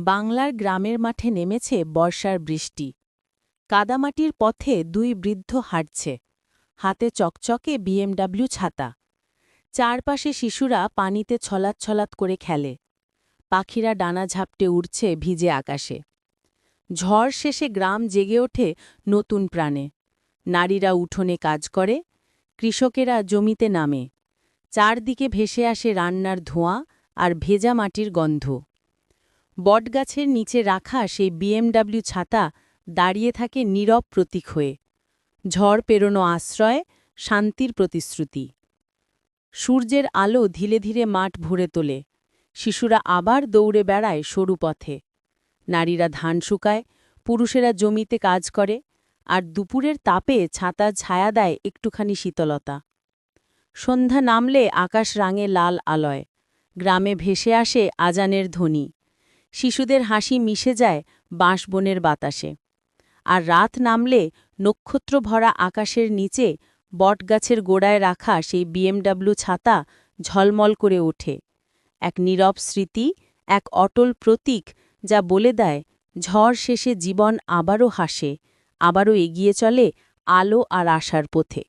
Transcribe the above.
বাংলার গ্রামের মাঠে নেমেছে বর্ষার বৃষ্টি। কাদামাটির পথে দুই বৃদ্ধ হাঁটছে। হাতে চকচকে বিএমডাব্লিউ ছাতা। চারপাশে শিশুরা পানিতে ছলাৎ ছলাৎ করে খেলে। পাখিরা ডানা ঝাপটে উড়ছে ভিজে আকাশে। ঝড় শেষে গ্রাম জেগে ওঠে নতুন প্রাণে। নারীরা উঠোনে কাজ করে, কৃষকেরা জমিতে নামে। চারদিকে ভেসে আসে রান্নার ধোঁয়া আর ভেজা মাটির গন্ধ। বটগাছের নিচে রাখা সেই বিএমডাব্লিউ ছাতা দাঁড়িয়ে থাকে নীরব প্রতীক হয়ে। ঝড় পেরোনো আশ্রয়, শান্তির প্রতিশ্রুতি। সূর্যের আলো ধীরে ধীরে মাঠ ভরে তোলে। শিশুরা আবার দৌড়ে বেড়ায় সরু পথে। নারীরা ধান শুকায়, পুরুষেরা জমিতে কাজ করে, আর দুপুরের তাপে ছাতা ছায়া দেয় একটুখানি শীতলতা। সন্ধ্যা নামলে আকাশ রাঙে লাল আলয়। গ্রামে ভেসে আসে আজানের ধ্বনি। শিশুদের হাসি মিশে যায় বাঁশবনের বাতাসে। আর রাত নামলে নক্ষত্র ভরা আকাশের নিচে বটগাছের গোড়ায় রাখা সেই বিএমডাব্লিউ ছাতা ঝলমল করে ওঠে। এক নীরব স্মৃতি, এক অটল প্রতীক যা বলে দেয়, ঝড় শেষে জীবন আবারও হাসে, আবারও এগিয়ে চলে আলো আর আশার পথে।